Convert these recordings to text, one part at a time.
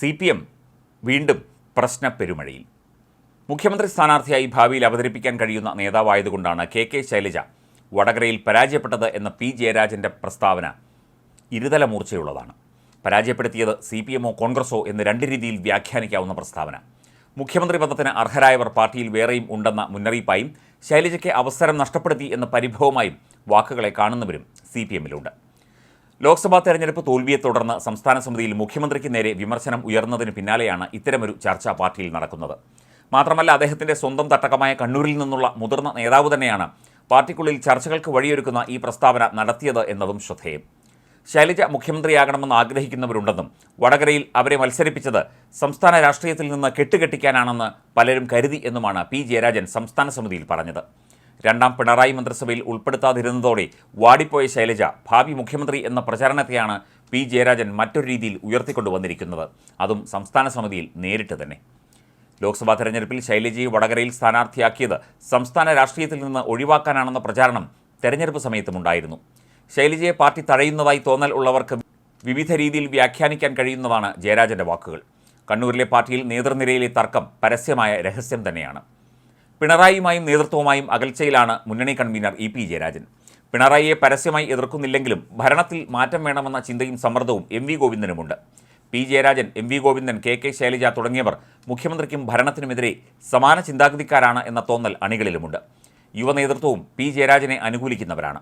C P M വീണ്ടും പ്രശ്ന പെരുമഴയിൽ. മുഖ്യമന്ത്രി സ്ഥാനാർത്ഥിയായി ഭാവിയിൽ അവതരിപ്പിക്കാൻ കഴിയുന്ന നേതാവായതുകൊണ്ടാണ് കെ കെ ശൈലജ വടകരയിൽ പരാജയപ്പെട്ടത് എന്ന പി ജയരാജന്റെ പ്രസ്താവന ഇരുതല മൂർച്ചയുള്ളതാണ്. പരാജയപ്പെടുത്തിയത് സി പി എമ്മോ കോൺഗ്രസോ എന്ന് രണ്ട് രീതിയിൽ വ്യാഖ്യാനിക്കാവുന്ന പ്രസ്താവന. മുഖ്യമന്ത്രി പദത്തിന് അർഹരായവർ പാർട്ടിയിൽ വേറെയും ഉണ്ടെന്ന മുന്നറിയിപ്പായും ശൈലജയ്ക്ക് അവസരം നഷ്ടപ്പെടുത്തി എന്ന പരിഭവമായും വാക്കുകളെ കാണുന്നവരും സി പി എമ്മിലുണ്ട് ലോക്സഭാ തെരഞ്ഞെടുപ്പ് തോൽവിയെ തുടർന്ന് സംസ്ഥാന സമിതിയിൽ മുഖ്യമന്ത്രിക്ക് നേരെ വിമർശനം ഉയർന്നതിന് പിന്നാലെയാണ് ഇത്തരമൊരു ചർച്ച പാർട്ടിയിൽ നടക്കുന്നത്. മാത്രമല്ല അദ്ദേഹത്തിന്റെ സ്വന്തം തട്ടകമായ കണ്ണൂരിൽ നിന്നുള്ള മുതിർന്ന നേതാവ് തന്നെയാണ് പാർട്ടിക്കുള്ളിൽ ചർച്ചകൾക്ക് വഴിയൊരുക്കുന്ന ഈ പ്രസ്താവന നടത്തിയത് എന്നതും ശ്രദ്ധേയം. ശൈലജ മുഖ്യമന്ത്രിയാകണമെന്ന് ആഗ്രഹിക്കുന്നവരുണ്ടെന്നും വടകരയിൽ അവരെ മത്സരിപ്പിച്ചത് സംസ്ഥാന രാഷ്ട്രീയത്തിൽ നിന്ന് കെട്ടുകെട്ടിക്കാനാണെന്ന് പലരും കരുതി എന്നുമാണ് പി ജയരാജൻ സംസ്ഥാന സമിതിയിൽ പറഞ്ഞത്. രണ്ടാം പിണറായി മന്ത്രിസഭയിൽ ഉൾപ്പെടുത്താതിരുന്നതോടെ വാടിപ്പോയ ശൈലജ ഭാവി മുഖ്യമന്ത്രി എന്ന പ്രചാരണത്തെയാണ് പി ജയരാജൻ മറ്റൊരു രീതിയിൽ ഉയർത്തിക്കൊണ്ടുവന്നിരിക്കുന്നത്. അതും സംസ്ഥാന സമിതിയിൽ നേരിട്ട് തന്നെ. ലോക്സഭാ തെരഞ്ഞെടുപ്പിൽ ശൈലജയെ വടകരയിൽ സ്ഥാനാർത്ഥിയാക്കിയത് സംസ്ഥാന രാഷ്ട്രീയത്തിൽ നിന്ന് ഒഴിവാക്കാനാണെന്ന പ്രചാരണം തെരഞ്ഞെടുപ്പ് സമയത്തുമുണ്ടായിരുന്നു ശൈലജയെ പാർട്ടി തഴയുന്നതായി തോന്നൽ ഉള്ളവർക്ക് വിവിധ രീതിയിൽ വ്യാഖ്യാനിക്കാൻ കഴിയുന്നതാണ് ജയരാജന്റെ വാക്കുകൾ. കണ്ണൂരിലെ പാർട്ടിയിൽ നേതൃനിരയിലെ തർക്കം പരസ്യമായ രഹസ്യം തന്നെയാണ്. പിണറായിയുമായും നേതൃത്വവുമായും അകൽച്ചയിലാണ് മുന്നണി കൺവീനർ ഇ പി ജയരാജൻ. പിണറായിയെ പരസ്യമായി എതിർക്കുന്നില്ലെങ്കിലും ഭരണത്തിൽ മാറ്റം വേണമെന്ന ചിന്തയും സമ്മർദ്ദവും M V ഗോവിന്ദനുമുണ്ട്. P Jayarajan M V Govindan K K Shailaja തുടങ്ങിയവർ മുഖ്യമന്ത്രിക്കും ഭരണത്തിനുമെതിരെ സമാന ചിന്താഗതിക്കാരാണ് എന്ന തോന്നൽ അണികളിലുമുണ്ട്. യുവനേതൃത്വവും പി ജയരാജനെ അനുകൂലിക്കുന്നവരാണ്.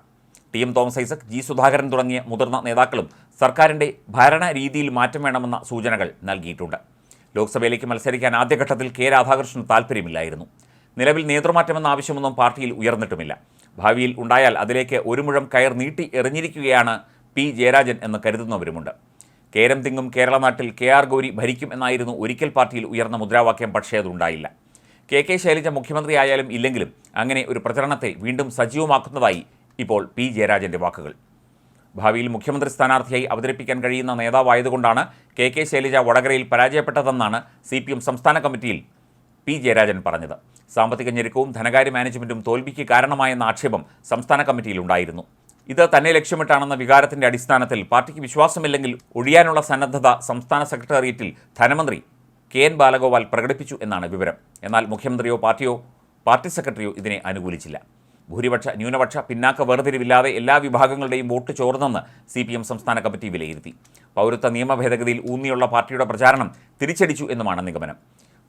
T M Thomas Isaac G Sudhakaran തുടങ്ങിയ മുതിർന്ന നേതാക്കളും സർക്കാരിന്റെ ഭരണ രീതിയിൽ മാറ്റം വേണമെന്ന സൂചനകൾ നൽകിയിട്ടുണ്ട്. ലോക്സഭയിലേക്ക് മത്സരിക്കാൻ ആദ്യഘട്ടത്തിൽ കെ രാധാകൃഷ്ണൻ താൽപ്പര്യമില്ലായിരുന്നു. നിലവിൽ നേതൃമാറ്റമെന്ന ആവശ്യമൊന്നും പാർട്ടിയിൽ ഉയർന്നിട്ടുമില്ല. ഭാവിയിൽ ഉണ്ടായാൽ അതിലേക്ക് ഒരു മുഴം കയർ നീട്ടി എറിഞ്ഞിരിക്കുകയാണ് പി ജയരാജൻ എന്ന് കരുതുന്നവരുമുണ്ട്. കേരം തിങ്ങും കേരള നാട്ടിൽ കെ ആർ ഗൗരി ഭരിക്കും എന്നായിരുന്നു ഒരിക്കൽ പാർട്ടിയിൽ ഉയർന്ന മുദ്രാവാക്യം പക്ഷേ അതുണ്ടായില്ല കെ കെ ശൈലജ മുഖ്യമന്ത്രിയായാലും ഇല്ലെങ്കിലും അങ്ങനെ ഒരു പ്രചരണത്തെ വീണ്ടും സജീവമാക്കുന്നതായി ഇപ്പോൾ പി ജയരാജന്റെ വാക്കുകൾ. ഭാവിയിൽ മുഖ്യമന്ത്രി സ്ഥാനാർത്ഥിയായി അവതരിപ്പിക്കാൻ കഴിയുന്ന നേതാവായതുകൊണ്ടാണ് കെ കെ ശൈലജ വടകരയിൽ പരാജയപ്പെട്ടതെന്നാണ് സി സംസ്ഥാന കമ്മിറ്റിയിൽ പി ജയരാജൻ പറഞ്ഞത്. സാമ്പത്തിക ഞെരുക്കവും ധനകാര്യ മാനേജ്മെന്റും തോൽവിക്ക് കാരണമായെന്ന ആക്ഷേപം സംസ്ഥാന കമ്മിറ്റിയിലുണ്ടായിരുന്നു ഇത് തന്നെ ലക്ഷ്യമിട്ടാണെന്ന വികാരത്തിന്റെ അടിസ്ഥാനത്തിൽ പാർട്ടിക്ക് വിശ്വാസമില്ലെങ്കിൽ ഒഴിയാനുള്ള സന്നദ്ധത സംസ്ഥാന സെക്രട്ടേറിയറ്റിൽ ധനമന്ത്രി കെ എൻ ബാലഗോപാൽ പ്രകടിപ്പിച്ചു എന്നാണ് വിവരം. എന്നാൽ മുഖ്യമന്ത്രിയോ പാർട്ടിയോ പാർട്ടി സെക്രട്ടറിയോ ഇതിനെ അനുകൂലിച്ചില്ല. ഭൂരിപക്ഷ ന്യൂനപക്ഷ പിന്നാക്ക വേർതിരിവില്ലാതെ എല്ലാ വിഭാഗങ്ങളുടെയും വോട്ട് ചോർന്നെന്ന് സി പി എം സംസ്ഥാന കമ്മിറ്റി വിലയിരുത്തി. പൗരത്വ നിയമ ഭേദഗതിയിൽ ഊന്നിയുള്ള പാർട്ടിയുടെ പ്രചാരണം തിരിച്ചടിച്ചു എന്നുമാണ് നിഗമനം.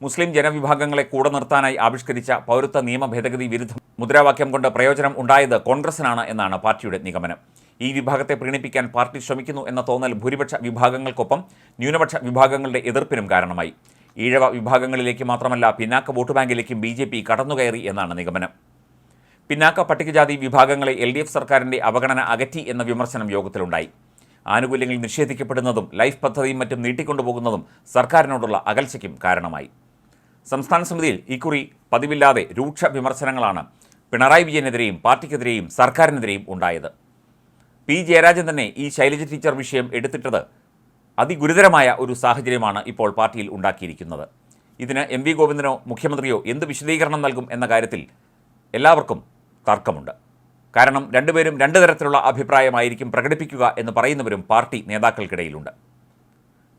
മുസ്ലിം ജനവിഭാഗങ്ങളെ കൂടെ നിർത്താനായി ആവിഷ്കരിച്ച പൗരത്വ നിയമ ഭേദഗതി വിരുദ്ധ മുദ്രാവാക്യം കൊണ്ട് പ്രയോജനം ഉണ്ടായത് കോൺഗ്രസിനാണ് എന്നാണ് പാർട്ടിയുടെ നിഗമനം. ഈ വിഭാഗത്തെ പ്രീണിപ്പിക്കാൻ പാർട്ടി ശ്രമിക്കുന്നു എന്ന തോന്നൽ ഭൂരിപക്ഷ വിഭാഗങ്ങൾക്കൊപ്പം ന്യൂനപക്ഷ വിഭാഗങ്ങളുടെ എതിർപ്പിനും കാരണമായി. ഈഴവ വിഭാഗങ്ങളിലേക്ക് മാത്രമല്ല പിന്നാക്ക വോട്ട് ബാങ്കിലേക്കും ബി ജെ പി കടന്നുകയറി എന്നാണ് നിഗമനം. പിന്നാക്ക പട്ടികജാതി വിഭാഗങ്ങളെ എൽ ഡി എഫ് സർക്കാരിന്റെ അവഗണന അകറ്റി എന്ന വിമർശനം യോഗത്തിലുണ്ടായി. ആനുകൂല്യങ്ങൾ നിഷേധിക്കപ്പെടുന്നതും ലൈഫ് പദ്ധതിയും മറ്റും നീട്ടിക്കൊണ്ടുപോകുന്നതും സർക്കാരിനോടുള്ള അകൽച്ചയ്ക്കും കാരണമായി. സംസ്ഥാന സമിതിയിൽ ഇക്കുറി പതിവില്ലാതെ രൂക്ഷ വിമർശനങ്ങളാണ് പിണറായി വിജയനെതിരെയും പാർട്ടിക്കെതിരെയും സർക്കാരിനെതിരെയും ഉണ്ടായത്. പി. ജയരാജൻ തന്നെ ഈ ശൈലജ ടീച്ചർ വിഷയം എടുത്തിട്ടത് അതിഗുരുതരമായ ഒരു സാഹചര്യമാണ് ഇപ്പോൾ പാർട്ടിയിൽ ഉണ്ടാക്കിയിരിക്കുന്നത്. ഇതിന് എം വി ഗോവിന്ദനോ മുഖ്യമന്ത്രിയോ എന്ത് വിശദീകരണം നൽകും എന്ന കാര്യത്തിൽ എല്ലാവർക്കും തർക്കമുണ്ട്. കാരണം രണ്ടുപേരും രണ്ട് തരത്തിലുള്ള അഭിപ്രായമായിരിക്കും പ്രകടിപ്പിക്കുക എന്ന് പറയുന്നവരും പാർട്ടി നേതാക്കൾക്കിടയിലുണ്ട്.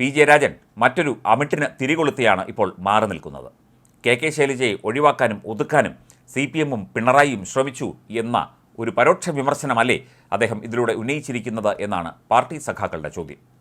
പി ജയരാജൻ മറ്റൊരു അമിട്ടിന് തിരികൊളുത്തിയാണ് ഇപ്പോൾ മാറി നിൽക്കുന്നത്. കെ കെ ശൈലജയെ ഒഴിവാക്കാനും ഒതുക്കാനും സി പി എമ്മും പിണറായിയും ശ്രമിച്ചു എന്ന ഒരു പരോക്ഷ വിമർശനമല്ലേ അദ്ദേഹം ഇതിലൂടെ ഉന്നയിച്ചിരിക്കുന്നത് എന്നാണ് പാർട്ടി സഖാക്കളുടെ ചോദ്യം.